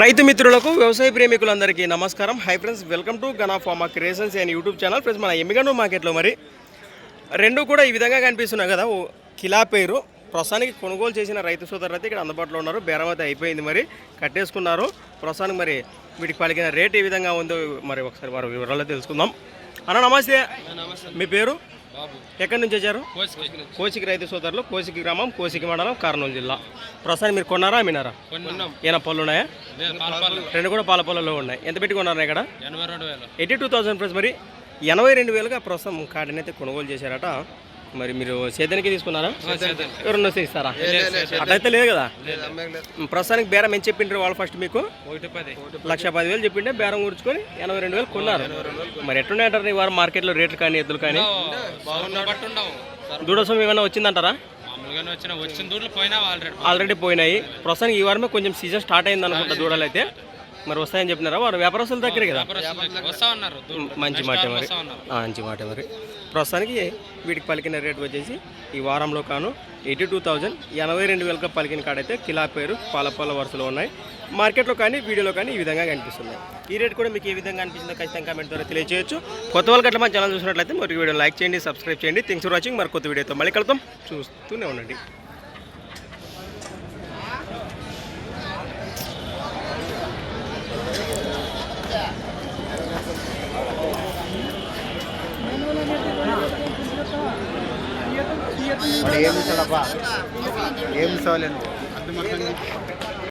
రైతు మిత్రులకు వ్యవసాయ ప్రేమికులందరికీ నమస్కారం. Hi friends welcome to Gana farmer creations and YouTube channel friends మన ఎమ్మిగండు మార్కెట్లో మరి రెండు కూడా ఈ విధంగా కనిపిస్తున్నాయి కదా. ఓ కిలా పేరు ప్రస్తుతానికి కొనుగోలు చేసిన రైతు సోదరులు అయితే ఇక్కడ అందుబాటులో ఉన్నారు. బేరం అయితే అయిపోయింది మరి కట్టేసుకున్నారు. ప్రస్తుతానికి మరి వీటికి పలికిన రేట్ ఏ విధంగా ఉందో మరి ఒకసారి వారి వివరాలు తెలుసుకుందాం. అన్న నమస్తే. మీ పేరు? ఎక్కడి నుంచి వచ్చారు? కోసికి. రైతు సోదరులు కోసికి గ్రామం కోసికి మండలం కర్నూలు జిల్లా. ప్రస్తుతానికి మీరు కొన్నారా అమ్మినారా ఏమైనా పళ్ళు ఉన్నాయా? రెండు కూడా పాల పొలాల్లో ఉన్నాయి. ఎంత పెట్టి కొన్నారా ఇక్కడ ఎయిటీ టూ థౌసండ్ ప్లస్ మరి ఎనభై రెండు వేలుగా ప్రస్తుతం కాడిని అయితే కొనుగోలు చేశారట. మరి మీరు సేద్యానికి తీసుకున్నారా? ఎవరన్నా వస్తే ఇస్తారా? అట్లయితే లేదు కదా? ప్రస్తుతానికి బేరం ఏం చెప్పిండ్రు వాళ్ళు ఫస్ట్ మీకు? ఒకటి పది. లక్ష పదివేలు చెప్పింటే బేరం కూర్చుకొని ఎనభై రెండు వేలు కొన్నారు. మరి ఎట్లున్నాయి అంటారు ఈ వారం మార్కెట్లో రేట్లు కానీ ఎద్దులు కానీ? దూడసం ఏమైనా వచ్చిందంటారా? మామూలుగానే వచ్చిన వచ్చిన దూడలు పోయినా ఆల్రెడీ ఆల్రెడీ పోయినాయి. ప్రస్తుతానికి ఈ వారమే కొంచెం సీజన్ స్టార్ట్ అయింది అనుకుంటా దూడలు అయితే మరి వస్తాయని చెప్పినారా? వారు వ్యాపారస్తుల దగ్గరే కదా? వస్తా ఉన్నారు దూడలు. మంచి మాట మరి. ఆ, మంచి మాట మరి. ప్రస్తుతానికి వీటికి పలికిన రేట్ వచ్చేసి ఈ వారంలో కాను ఎయిటీ టూ థౌజండ్ ఎనభై రెండు వేలకు పలికిన కాడైతే కిలా పేరు పాలపాల వరుసలో ఉన్నాయి. మార్కెట్లో కానీ వీడియోలో కానీ ఈ విధంగా కనిపిస్తున్నాయి. ఈ రేట్ కూడా మీకు ఏ విధంగా అనిపిస్తుందో ఖచ్చితంగా కామెంట్ ద్వారా తెలియజేయచ్చు కొత్త వాళ్ళకి అట్లా మన ఛానల్ చూసినట్లయితే మరి వీడియో లైక్ చేయండి సబ్స్క్రైబ్ చేయండి. థింగ్స్ ఫర్ వాచింగ్ మరి కొత్త వీడియోతో మళ్ళీ కలుద్దాం. చూస్తూనే ఉండండి. వాడు ఏమి ఇస్తాడబ్బా ఏమి ఇస్తావులేను